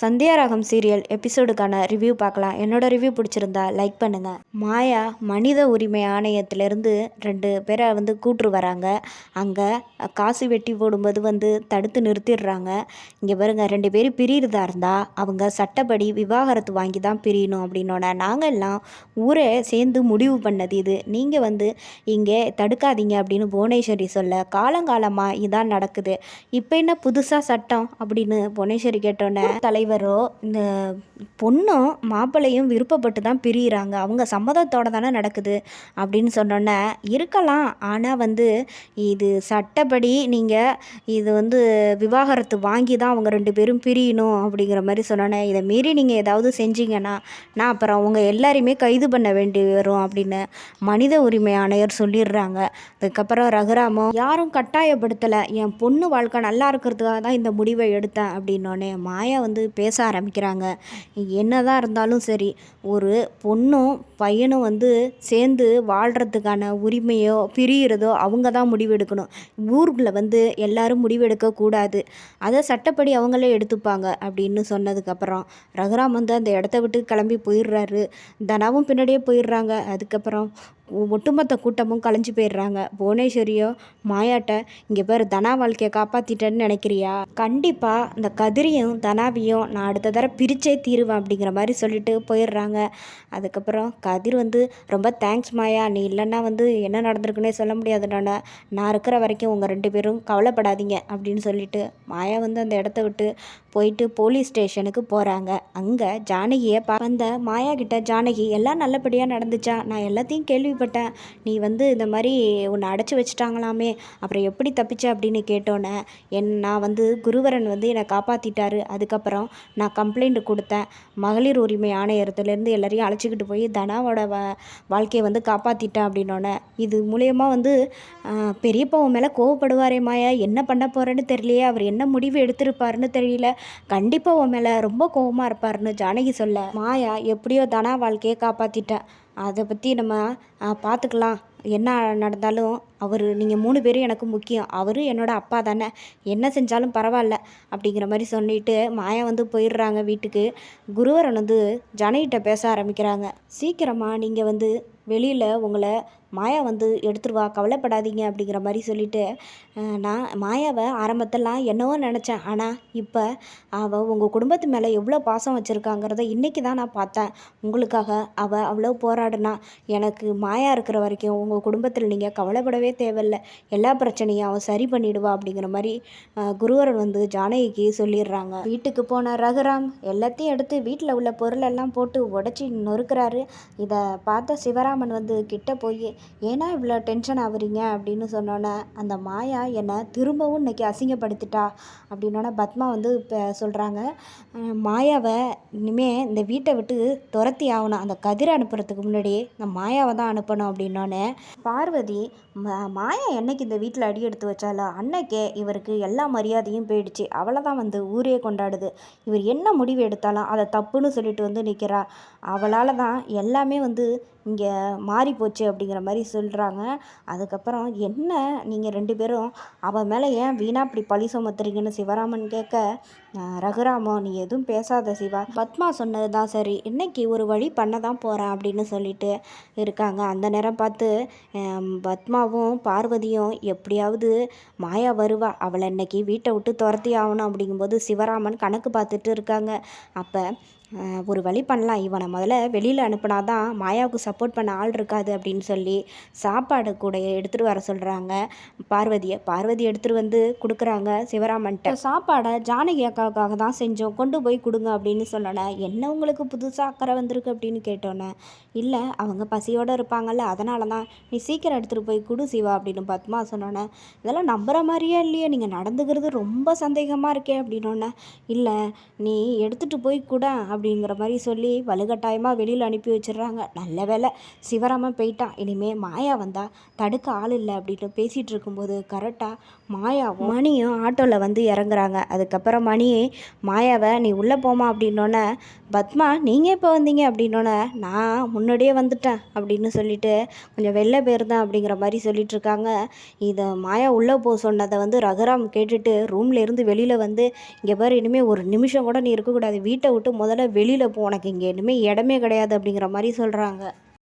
சந்தியாரகம் serial எபிசோடுக்கான review பார்க்கலாம். என்னோட review பிடிச்சிருந்தா லைக் பண்ணுங்கள் மாயா மனித உரிமை ஆணையத்திலேருந்து ரெண்டு பேரை வந்து கூட்டு வராங்க. அங்கே காசு வெட்டி போடும்போது வந்து தடுத்து நிறுத்திடுறாங்க. இங்கே பாருங்க ரெண்டு பேரும் பிரியிறதா இருந்தால் அவங்க சட்டப்படி விவாகரத்து வாங்கி தான் பிரியணும் அப்படின்னோட நாங்கள் எல்லாம் ஊரே சேர்ந்து முடிவு பண்ணது இது. நீங்கள் வந்து இங்கே தடுக்காதீங்க அப்படின்னு புவனேஸ்வரி சொல்ல காலங்காலமாக இதான் நடக்குது. இப்போ என்ன புதுசாக சட்டம் அப்படின்னு புவனேஸ்வரி கேட்டோன்னே தலை டிரைவரோ இந்த பொண்ணும் மாப்பிள்ளையும் விருப்பப்பட்டு தான் பிரியிறாங்க. அவங்க சம்மதத்தோட தானே நடக்குது அப்படின்னு சொன்னோன்னே இருக்கலாம். ஆனால் வந்து இது சட்டப்படி நீங்கள் இது வந்து விவாகரத்து வாங்கி தான் அவங்க ரெண்டு பேரும் பிரியணும் அப்படிங்கிற மாதிரி சொன்னோன்னே இதை மீறி நீங்கள் ஏதாவது செஞ்சீங்கன்னா நான் அப்புறம் அவங்க எல்லாரையுமே கைது பண்ண வேண்டி வரும் அப்படின்னு மனித உரிமை ஆணையர் சொல்லிடுறாங்க. அதுக்கப்புறம் ரகுராமும் யாரும் கட்டாயப்படுத்தலை. என் பொண்ணு வாழ்க்கை நல்லா இருக்கிறதுக்காக தான் இந்த முடிவை எடுத்தேன் அப்படின்னோடனே மாயா வந்து பேச ஆரம்பிக்கிறாங்க. என்னதான் இருந்தாலும் சரி ஒரு பொண்ணும் பையனும் வந்து சேர்ந்து வாழ்கிறதுக்கான உரிமையோ பிரியிறதோ அவங்க தான் முடிவெடுக்கணும். ஊருக்குள்ளே வந்து எல்லாரும் முடிவெடுக்கக்கூடாது அதை சட்டப்படி அவங்களே எடுத்துப்பாங்க அப்படின்னு சொன்னதுக்கப்புறம் ரகுராம் வந்து அந்த இடத்த விட்டு கிளம்பி போயிடுறாரு. தனாவும் பின்னாடியே போயிடுறாங்க. அதுக்கப்புறம் ஒட்டுமொத்த கூட்டமும் கலைஞ்சு போயிடுறாங்க. புவனேஸ்வரியோ மாயாட்ட இங்கே பேர் தனா வாழ்க்கையை காப்பாற்றிட்டேன்னு நினைக்கிறியா? கண்டிப்பாக இந்த கதிரியும் தனாவியும் நான் அடுத்த தடவை பிரிச்சே தீருவேன் அப்படிங்கிற மாதிரி சொல்லிட்டு போயிடுறாங்க. அதுக்கப்புறம் கதிர் வந்து ரொம்ப தேங்க்ஸ் மாயா நீ இல்லைன்னா வந்து என்ன நடந்திருக்குன்னே சொல்ல முடியாதுடான நான். இருக்கிற வரைக்கும் உங்கள் ரெண்டு பேரும் கவலைப்படாதீங்க அப்படின்னு சொல்லிட்டு மாயா வந்து அந்த இடத்த விட்டு போயிட்டு போலீஸ் ஸ்டேஷனுக்கு போகிறாங்க அங்கே ஜானகியை பா வந்த மாயா கிட்ட ஜானகி எல்லாம் நல்லபடியாக நடந்துச்சா? நான் எல்லாத்தையும் கேள்விப்பட்டேன். நீ வந்து இந்த மாதிரி உன்னை அடைச்சி வச்சுட்டாங்களாமே. அப்புறம் எப்படி தப்பிச்ச? அப்படின்னு கேட்டோன்னே என் நான் வந்து குருவரன் வந்து என்னை காப்பாற்றிட்டாரு அதுக்கப்புறம் நான் கம்ப்ளைண்ட் கொடுத்தேன். மகளிர் உரிமை ஆணையரத்துலேருந்து எல்லாரையும் அழைச்சிக்கிட்டு போய் தனாவோட வ வாழ்க்கையை வந்து காப்பாற்றிட்டேன் அப்படின்னோடனே இது மூலயமா வந்து பெரியப்பா உன் மேலே கோவப்படுவாரே மாயா என்ன பண்ண போகிறேன்னு தெரியலையே அவர் என்ன முடிவு எடுத்திருப்பாருன்னு தெரியல. கண்டிப்பாக உன் மேலே ரொம்ப கோவமாக இருப்பாருன்னு ஜானகி சொல்ல. மாயா எப்படியோ தனா வாழ்க்கையை காப்பாற்றிட்டேன் அதை பற்றி நம்ம பார்த்துக்கலாம் என்ன நடந்தாலும் அவர் நீங்கள் மூணு பேரும் எனக்கு முக்கியம். அவரும் என்னோடய அப்பா தானே. என்ன செஞ்சாலும் பரவாயில்ல அப்படிங்கிற மாதிரி சொல்லிட்டு மாயா வந்து போயிடுறாங்க வீட்டுக்கு. குருவரன் வந்து ஜனகிட்ட பேச ஆரம்பிக்கிறாங்க. சீக்கிரமாக நீங்கள் வந்து வெளியில் உங்களை மாயா வந்து எடுத்துருவா கவலைப்படாதீங்க அப்படிங்கிற மாதிரி சொல்லிட்டு நான் மாயாவை ஆரம்பத்தெல்லாம் என்னவோ நினச்சேன். ஆனால் இப்போ அவள் உங்கள் குடும்பத்து மேலே எவ்வளோ பாசம் வச்சுருக்காங்கிறத இன்றைக்கி தான் நான் பார்த்தேன். உங்களுக்காக அவள் அவ்வளோ போராடினா எனக்கு மாயா இருக்கிற வரைக்கும் உங்கள் குடும்பத்தில் நீங்கள் கவலைப்படவே தேவையில்லை. எல்லா பிரச்சனையும் அவள் சரி பண்ணிடுவா அப்படிங்கிற மாதிரி குருவரன் வந்து ஜானகிக்கு சொல்லிடுறாங்க. வீட்டுக்கு போன ரகுராம் எல்லாத்தையும் எடுத்து வீட்டில் உள்ள பொருளெல்லாம் போட்டு உடச்சி நொறுக்கிறாரு. இதை பார்த்த சிவராமன் வந்து கிட்ட போய் ஏன்னா இவ்வளோ டென்ஷன் ஆகுறீங்க அப்படின்னு சொன்னோன்னே அந்த மாயா என்னை திரும்பவும் இன்னைக்கு அசிங்கப்படுத்திட்டா அப்படின்னோடனே பத்மா வந்து இப்போ சொல்கிறாங்க மாயாவை இனிமே இந்த வீட்டை விட்டு துரத்தி ஆகணும். அந்த கதிரை அனுப்புறதுக்கு முன்னாடி இந்த மாயாவை தான் அனுப்பணும் அப்படின்னோடனே பார்வதி மாயா என்னைக்கு இந்த வீட்டில் அடி எடுத்து வச்சாலோ அன்னைக்கே இவருக்கு எல்லா மரியாதையும் போயிடுச்சு. அவளை தான் வந்து ஊரே கொண்டாடுது. இவர் என்ன முடிவு எடுத்தாலும் அதை தப்புன்னு சொல்லிட்டு வந்து நிற்கிறா. அவளால் தான் எல்லாமே வந்து இங்கே மாறி போச்சு அப்படிங்கிற மாதிரி சொல்கிறாங்க அதுக்கப்புறம் என்ன? நீங்கள் ரெண்டு பேரும் அவன் மேலே ஏன் வீணாக இப்படி பழி சுமத்துறீங்கன்னு சிவராமன் கேட்க ரகுராமோ நீ எதுவும் பேசாத சிவா. பத்மா சொன்னது தான் சரி. இன்னைக்கு ஒரு வழி பண்ண தான் போகிறேன் அப்படின்னு சொல்லிட்டு இருக்காங்க. அந்த நேரம் பார்த்து பத்மாவும் பார்வதியும் எப்படியாவது மாயா வருவா. அவளை இன்னைக்கு வீட்டை விட்டு துரத்தி ஆகணும் அப்படிங்கும்போது சிவராமன் கணக்கு பார்த்துட்டு இருக்காங்க. அப்போ ஒரு வழி பண்ணலாம். இவனை முதல்ல வெளியில் அனுப்புனா தான் மாயாவுக்கு சப்போர்ட் பண்ண ஆள் இருக்காது அப்படின்னு சொல்லி சாப்பாடு கூட எடுத்துகிட்டு வர சொல்கிறாங்க பார்வதியை பார்வதி எடுத்துகிட்டு வந்து கொடுக்குறாங்க சிவராமன்ட்ட. சாப்பாடை ஜானகி அக்கா அக்காவுக்காக தான் செஞ்சோம். கொண்டு போய் கொடுங்க அப்படின்னு சொன்னோன்னே என்ன உங்களுக்கு புதுசாக அக்கறை வந்திருக்கு அப்படின்னு கேட்டோன்னே இல்லை அவங்க பசியோடு இருப்பாங்கல்ல அதனால தான் நீ சீக்கிரம் எடுத்துகிட்டு போய் கொடு சிவா அப்படின்னு பத்மா சொன்னோன்னே இதெல்லாம் நம்புகிற மாதிரியே இல்லையே. நீங்கள் நடந்துக்கிறது ரொம்ப சந்தேகமாக இருக்கே அப்படின்னோன்னே இல்லை நீ எடுத்துகிட்டு போய் கூட அப்படிங்கிற மாதிரி சொல்லி வலுக்கட்டாயமாக வெளியில் அனுப்பி வச்சிடுறாங்க. நல்ல வேளை சிவராமன் போயிட்டான். இனிமேல் மாயா வந்தால் தடுக்க ஆள் இல்லை அப்படின்னு பேசிகிட்டு இருக்கும்போது கரெக்டாக மாயாவும் மணியும் ஆட்டோவில் வந்து இறங்குறாங்க. அதுக்கப்புறம் மணி மாயாவை நீ உள்ளே போமா அப்படின்னோடனே பத்மா நீங்கள் இப்போ வந்தீங்க? அப்படின்னோடனே நான் முன்னாடியே வந்துட்டேன் அப்படின்னு சொல்லிட்டு கொஞ்சம் வெளில போயிருந்தேன் அப்படிங்கிற மாதிரி சொல்லிட்டு இருக்காங்க. இதை மாயா உள்ளே போக சொன்னதை வந்து ரகுராம் கேட்டுட்டு ரூம்ல இருந்து வெளியில் வந்து இங்கே பாரு இனிமேல் ஒரு நிமிஷம் கூட நீ இருக்கக்கூடாது. வீட்டை விட்டு முதல்ல வெளியில் போ. உனக்கு இங்கே இனிமேல் இடமே கிடையாது அப்படிங்கிற மாதிரி சொல்கிறாங்க